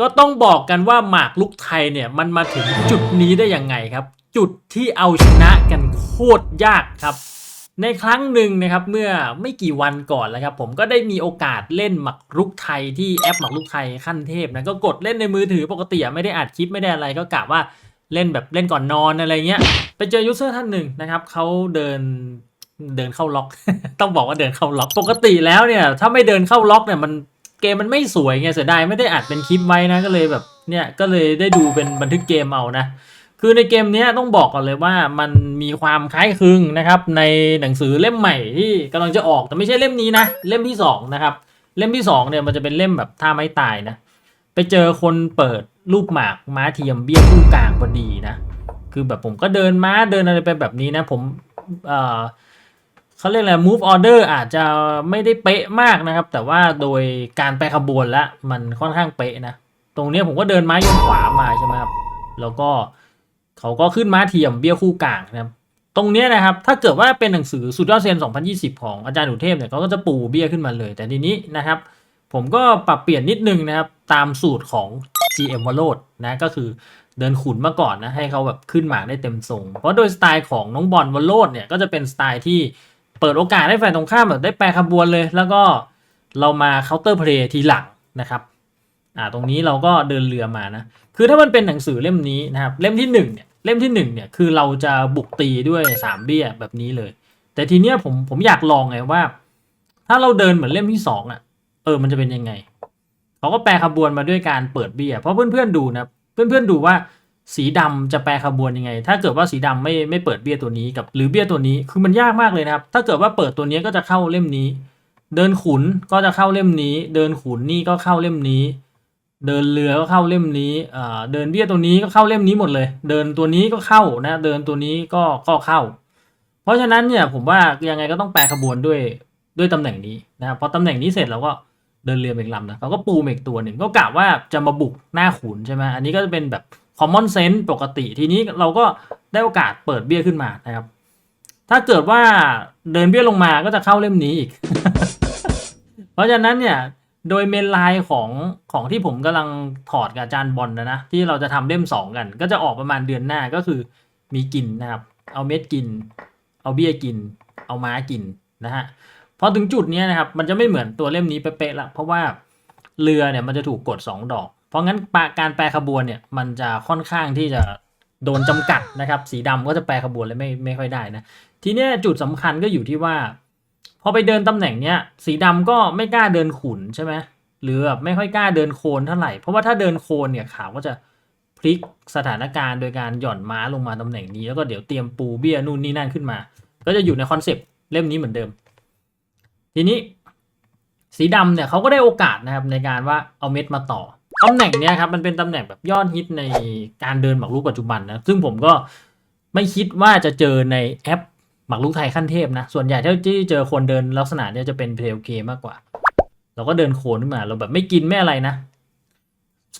ก็ต้องบอกกันว่าหมากลุกไทยเนี่ยมันมาถึงจุดนี้ได้ยังไงครับ จุดที่เอาชนะกันโคตรยากครับ ในครั้งหนึ่งนะครับเมื่อไม่กี่วันก่อนแล้วครับผมก็ได้มีโอกาสเล่นหมากรุกไทยที่แอปหมากรุกไทยขั้นเทพนะก็กดเล่นในมือถือปกติไม่ได้อัดคลิปไม่ได้อะไรก็กะว่าเล่นแบบเล่นก่อนนอนอะไรเงี้ยไปเจอยูเซอร์ท่านหนึ่งนะครับเขาเดินเดินเข้าล็อก ต้องบอกว่าเดินเข้าล็อก ปกติแล้วเนี่ยถ้าไม่เดินเข้าล็อกเนี่ยมัน เกมมันไม่สวยไงเสียดายไม่ได้อัดเป็นคลิปไว้นะก็เลยแบบเนี่ยก็เลยได้ดูเป็นบันทึกเกมเอานะคือในเกมนี้ต้องบอกก่อนเลยว่ามันมีความคล้ายคลึงนะครับ ในหนังสือเล่มใหม่ที่กำลังจะออกแต่ไม่ใช่เล่มนี้นะเล่มที่สองนะครับเล่มที่สองเนี่ยมันจะเป็นเล่มแบบท่าไม้ตายนะไปเจอคนเปิดรูปหมากม้าเทียมเบี้ยคู่กลางพอดีนะ คือแบบผมก็เดินม้าเดินอะไรไปแบบนี้นะ ผมเอ่อ เขาเรียกอะไร move order อาจจะไม่ได้เป๊ะมากนะครับ แต่ว่าโดยการไปขบวนละมันค่อนข้างเป๊ะนะ ตรงนี้ผมก็เดินม้ายนขวามาใช่ไหมครับ แล้วก็เขาก็ขึ้นม้าเทียมเบี้ยคู่กลางนะครับ ตรงนี้นะครับ ถ้าเกิดว่าเป็นหนังสือสุดยอดเซียน 2020 ของอาจารย์อุเทพเนี่ยเขาก็จะปูเบี้ยขึ้นมาเลย แต่ทีนี้นะครับ ผมก็ปรับเปลี่ยนนิดนึงนะครับ ตามสูตรของ GM w a l o d นะก็คือเดินขุนมาก่อนนะให้เขาแบบขึ้นหมากได้เต็มทรงเพราะโดยสไตล์ของน้องบอลวอลโลดเนี่ยก็จะเป็นสไตล์ที่ เปิดโอกาสให้ฝ่ายตรงข้ามแบบได้แปรขบวนเลย แล้วก็เรามาเคาน์เตอร์เพลย์ทีหลังนะครับอ่าตรงนี้เราก็เดินเรือมานะ คือถ้ามันเป็นหนังสือเล่มนี้นะครับ เล่มที่หนึ่งเนี่ยเล่มที่หนึ่งเนี่ยคือเราจะบุกตีด้วยสามเบี้ยแบบนี้เลย แต่ทีเนี้ยผมผมอยากลองไงว่า ถ้าเราเดินเหมือนเล่มที่สองอะเออมันจะเป็นยังไงเขาก็แปลขบวนมาด้วยการเปิดเบี้ยเพราะเพื่อนๆดูนะเพื่อนๆดูว่า สีดำจะแปลขบวนยังไง ถ้าเกิดว่าสีดำไม่ไม่เปิดเบี้ยตัวนี้กับหรือเบี้ยตัวนี้ คือมันยากมากเลยนะครับ ถ้าเกิดว่าเปิดตัวนี้ก็จะเข้าเล่มนี้ เดินขุนก็จะเข้าเล่มนี้ เดินขุนนี่ก็เข้าเล่มนี้ เดินเรือก็เข้าเล่มนี้อ่าเดินเบี้ยตัวนี้ก็เข้าเล่มนี้หมดเลย เดินตัวนี้ก็เข้านะ เดินตัวนี้ก็ก็เข้า เพราะฉะนั้นเนี่ยผมว่ายังไงก็ต้องแปลขบวนด้วยด้วยตำแหน่งนี้นะครับพอตำแหน่งนี้เสร็จเราก็เดินเรือเมกลำนะเขาก็ปูเมกตัวหนึ่งก็กะว่าจะมาบุกหน้าขุนใช่ไหมอันนี้ก็จะเป็นแบบ common sense ปกติทีนี้เราก็ได้โอกาสเปิดเบี้ยขึ้นมานะครับ ถ้าเกิดว่าเดินเบี้ยลงมาก็จะเข้าเล่มนี้อีก เพราะฉะนั้นเนี่ยโดยเมนไลน์ของของที่ผมกำลังถอดกับอาจารย์บอลนะนะ ที่เราจะทำเล่มสองกัน ก็จะออกประมาณเดือนหน้าก็คือมีกินนะครับ เอาเม็ดกิน เอาเบี้ยกิน เอาม้ากินนะฮะพอถึงจุดนี้นะครับ มันจะไม่เหมือนตัวเล่มนี้เป๊ะๆละเพราะว่าเรือเนี่ยมันจะถูกกด 2 ดอก ราะงั้นปการแปลขบวนเนี่ยมันจะค่อนข้างที่จะโดนจำกัดนะครับ สีดำก็จะแปลขบวนเลยไม่ไม่ค่อยได้นะทีเนี้ยจุดสำคัญก็อยู่ที่ว่า พอไปเดินตำแหน่งเนี้ยสีดำก็ไม่กล้าเดินขุนใช่ไหมหรือแบบไม่ค่อยกล้าเดินโคนเท่าไหร่เพราะว่าถ้าเดินโคนเนี่ยขาวก็จะพลิกสถานการณ์โดยการหย่อนม้าลงมาตำแหน่งนี้แล้วก็เดี๋ยวเตรียมปูเบี้ยนู่นนี่นั่นขึ้นมา ก็จะอยู่ในคอนเซปต์เล่มนี้เหมือนเดิม ทีนี้สีดำเนี่ยเขาก็ได้โอกาสนะครับในการว่าเอาเม็ดมาต่อ ตำแหน่งเนี้ยครับมันเป็นตำแหน่งแบบยอดฮิตในการเดินหมากรุกปัจจุบันนะซึ่งผมก็ไม่คิดว่าจะเจอในแอปหมากรุกไทยขั้นเทพนะ ส่วนใหญ่ที่เจอคนเดินลักษณะเนี้ยจะเป็นเพลเกมากกว่า เราก็เดินโคนขึ้นมาเราแบบไม่กินไม่อะไรนะ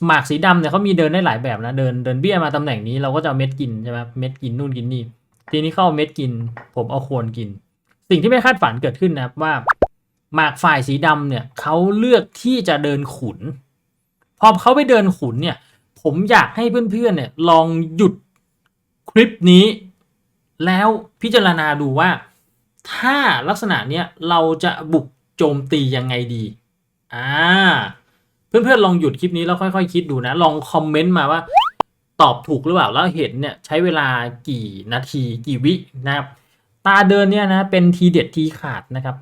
หมากสีดำเนี่ยเขามีเดินได้หลายแบบนะเดินเดินเบี้ยมาตำแหน่งนี้เราก็จะเอาเม็ดกินใช่ไหมเม็ดกินนู่นกินนี่ทีนี้เข้าเอาเม็ดกิน ผมเอาโคนกิน สิ่งที่ไม่คาดฝันเกิดขึ้นนะครับว่าหมากฝ่ายสีดำเนี่ยเขาเลือกที่จะเดินขุน อเขาไปเดินขุนเนี่ย ผมอยากให้เพื่อนๆเนี่ยลองหยุดคลิปนี้ แล้วพิจารณาดูว่า ถ้าลักษณะเนี้ยเราจะบุกโจมตียังไงดี อ่า เพื่อนๆลองหยุดคลิปนี้แล้วค่อยๆคิดดูนะ ลองคอมเมนต์มาว่าตอบถูกหรือเปล่า แล้วเห็นเนี่ยใช้เวลากี่นาทีกี่วินะครับ ตาเดินเนี่ยนะเป็นทีเด็ดทีขาดนะครับ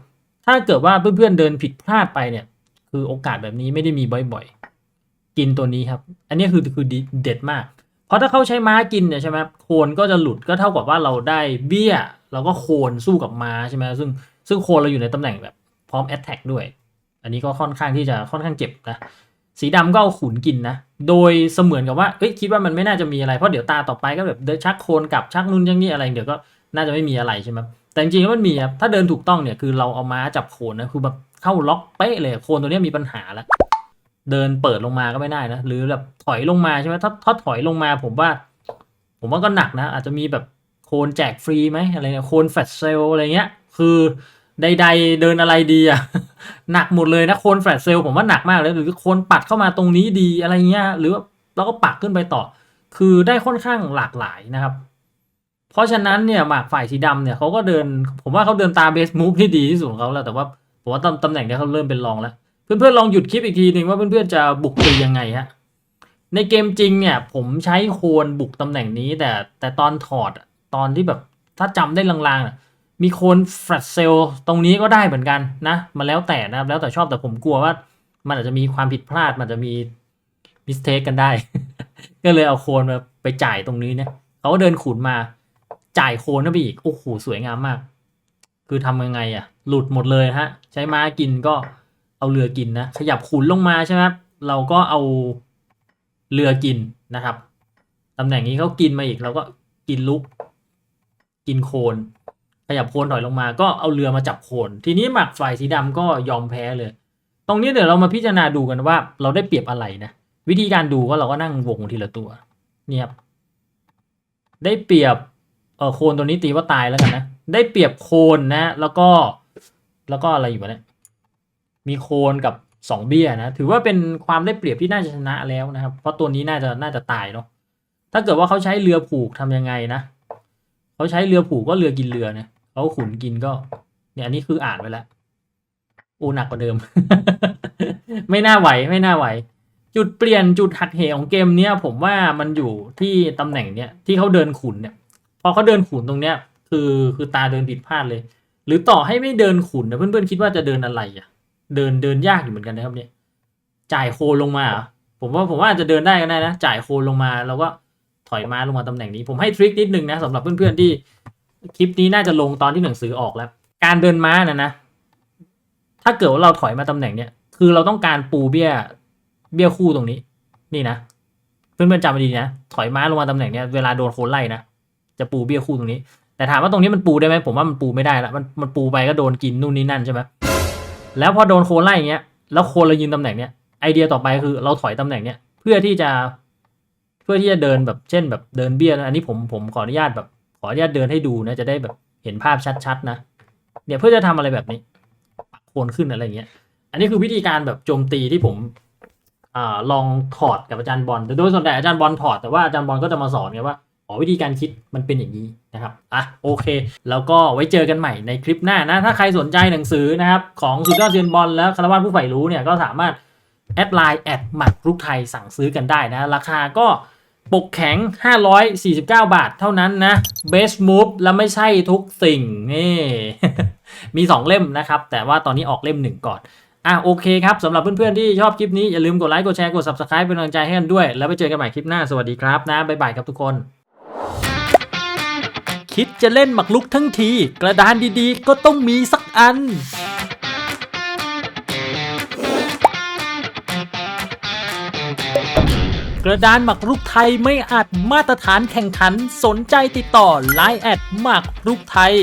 ถ้าเกิดว่าเพื่อนๆเดินผิดพลาดไปเนี่ย คือโอกาสแบบนี้ไม่ได้มีบ่อยๆ กินตัวนี้ครับ อันนี้คือคือเด็ดมาก เพราะถ้าเขาใช้ม้ากินเนี่ยใช่ไหมโคนก็จะหลุดก็เท่ากับว่าเราได้เบี้ยเราก็โคนสู้กับม้าใช่ไหมซึ่งซึ่งโคนเราอยู่ในตำแหน่งแบบพร้อมแอตแทกด้วย อันนี้ก็ค่อนข้างที่จะค่อนข้างเจ็บนะสีดำก็เอาขุนกินนะ โดยเสมือนกับว่าเอ้ยคิดว่ามันไม่น่าจะมีอะไร เพราะเดี๋ยวตาต่อไปก็แบบเดินชักโคนกลับชักนู่นชักนี่อะไรเดี๋ยวก็น่าจะไม่มีอะไรใช่ไหมแต่จริงๆมันมีครับ ถ้าเดินถูกต้องเนี่ยคือเราเอาม้าจับโคนนะ คือแบบเข้าล็อกเป๊ะเลย โคนตัวนี้มีปัญหาแล้ว เดินเปิดลงมาก็ไม่ได้นะ หรือแบบถอยลงมาใช่ไหมถ้าถ้าถอยลงมาผมว่า ผมว่าก็หนักนะ อาจจะมีแบบโคนแจกฟรีไหมอะไรเนี่ยโคนแฟตเซลอะไรเงี้ย คือใดๆเดินอะไรดีอะหนักหมดเลยนะโคนแฟลชเซลผมว่าหนักมากเลยหรือโคนปัดเข้ามาตรงนี้ดีอะไรเงี้ย หรือว่าเราก็ปักขึ้นไปต่อ คือได้ค่อนข้างหลากหลายนะครับ เพราะฉะนั้นเนี่ยหมากฝ่ายสีดำเนี่ยเขาก็เดิน ผมว่าเขาเดินตามเบสมูฟที่ดีที่สุดของเขาแล้วแต่ว่าผมว่าตำตำแหน่งเนี้ยเขาเริ่มเป็นรองแล้ว เพื่อนๆลองหยุดคลิปอีกทีหนึ่งว่าเพื่อนๆจะบุกตียังไงฮะในเกมจริงเนี่ย ผมใช้โคนบุกตำแหน่งนี้ แต่แต่ตอนถอดตอนที่แบบถ้าจำได้ลางๆ มีโคนแฟลชเซลตรงนี้ก็ได้เหมือนกันนะมันแล้วแต่นะครับแล้วแต่ชอบแต่ผมกลัวว่า มันอาจจะมีความผิดพลาดมันจะมีมิสเทคกันได้ ก็เลยเอาโคนมาไปจ่ายตรงนี้เนี่ยเขาก็เดินขุนมาจ่ายโคนเข้าไปอีกโอ้โหสวยงามมาก คือทำยังไงอะ่ะหลุดหมดเลยฮะ ใช้ม้ากินก็ เอาเรือกินนะ ขยับขุนลงมาใช่ไหมครับเราก็เอาเรือกินนะครับตำแหน่งนี้เขากินมาอีกเราก็กินลุก กินโคน ขยับโคนถอยลงมา ก็เอาเรือมาจับโคน ทีนี้หมักฝ่ายสีดำก็ยอมแพ้เลย ตรงนี้เดี๋ยวเรามาพิจารณาดูกันว่า เราได้เปรียบอะไรนะ วิธีการดูก็เราก็นั่งวงทีละตัวเนี่ยครับได้เปรียบเออโคนตัวนี้ตีว่าตายแล้วกันนะ ได้เปรียบโคนนะ แล้วก็แล้วก็อะไรอยู่วะเนี่ย มีโคนกับสองเบี้ยนะ ถือว่าเป็นความได้เปรียบที่น่าจะชนะแล้วนะครับ เพราะตัวนี้น่าจะน่าจะตายเนาะถ้าเกิดว่าเขาใช้เรือผูกทำยังไงนะเขาใช้เรือผูกก็เรือกินเรือเนี่ยเขาขุนกินก็ เนี่ยอันนี้คืออ่านไว้แล้วโอ้หนักกว่าเดิม ไม่น่าไหวไม่น่าไหว จุดเปลี่ยนจุดหักเหของเกมเนี้ยผมว่ามันอยู่ที่ตำแหน่งเนี้ยที่เขาเดินขุนเนี่ย พอเขาเดินขุนตรงเนี้ย คือคือตาเดินผิดพลาดเลย หรือต่อให้ไม่เดินขุนนะเพื่อนๆคิดว่าจะเดินอะไรอะ เดินเดินยากอยู่เหมือนกันนะครับเนี่ย จ่ายโคลงมาเหรอผมว่าผมว่าอาจจะเดินได้ก็ได้นะ จ่ายโคลงมาแล้วก็ถอยมาลงมาตำแหน่งนี้ ผมให้ทริคนิดนึงนะสำหรับเพื่อนๆที่คลิปนี้น่าจะลงตอนที่หนังสือออกแล้ว การเดินม้านะนะ ถ้าเกิดว่าเราถอยมาตำแหน่งเนี้ยคือเราต้องการปูเบี้ย เบี้ยคู่ตรงนี้ นี่นะ เพื่อนๆจำมาดีนะ ถอยม้าลงมาตำแหน่งเนี้ยเวลาโดนโคนไล่นะ จะปูเบี้ยคู่ตรงนี้ แต่ถามว่าตรงนี้มันปูได้ไหมผมว่ามันปูไม่ได้ละ มันมันปูไปก็โดนกินนู่นนี่นั่นใช่ไหม แล้วพอโดนโคนไล่อย่างเงี้ย แล้วโคนเรายืนตำแหน่งเนี้ยไอเดียต่อไปคือเราถอยตำแหน่งเนี้ยเพื่อที่จะเพื่อที่จะเดินแบบเช่นแบบเดินเบี้ยนะอันนี้ผมผมขออนุญาตแบบ ขออนุญาตเดินให้ดูนะจะได้แบบเห็นภาพชัดๆนะเนี่ยเพื่อจะทำอะไรแบบนี้ปักโคนขึ้นอะไรเงี้ย อันนี้คือวิธีการแบบโจมตีที่ผมอ่าลองถอดกับอาจารย์บอลแต่โดยส่วนใหญ่อาจารย์บอลถอดแต่ว่าอาจารย์บอลก็จะมาสอนไงว่า วิธีการคิดมันเป็นอย่างนี้นะครับอะโอเค แล้วก็ไว้เจอกันใหม่ในคลิปหน้านะ ถ้าใครสนใจหนังสือนะครับของสุดยอดเซียนบอลและคารวาสผู้ใฝ่รู้เนี่ยก็สามารถแอดไลน์แอดหมักรุกไทยสั่งซื้อกันได้นะ ราคาก็ปกแข็ง 549 บาทเท่านั้นนะ best move และไม่ใช่ทุกสิ่งนี่ มี 2 เล่มนะครับ แต่ว่าตอนนี้ออกเล่ม1ก่อน อะโอเคครับสำหรับเพื่อนๆที่ชอบคลิปนี้ อย่าลืมกดไลค์ กดแชร์ กด subscribe เป็นกำลังใจให้กันด้วย แล้วไปเจอกันใหม่คลิปหน้า สวัสดีครับนะ บ๊ายบายครับทุกคน คิดจะเล่นหมักลุกทั้งที กระดานดีๆ ก็ต้องมีสักอัน กระดานหมักรุกไทยไม่อาจมาตรฐานแข่งขันสนใจติดต่อ Line แอดหมักรุกไทย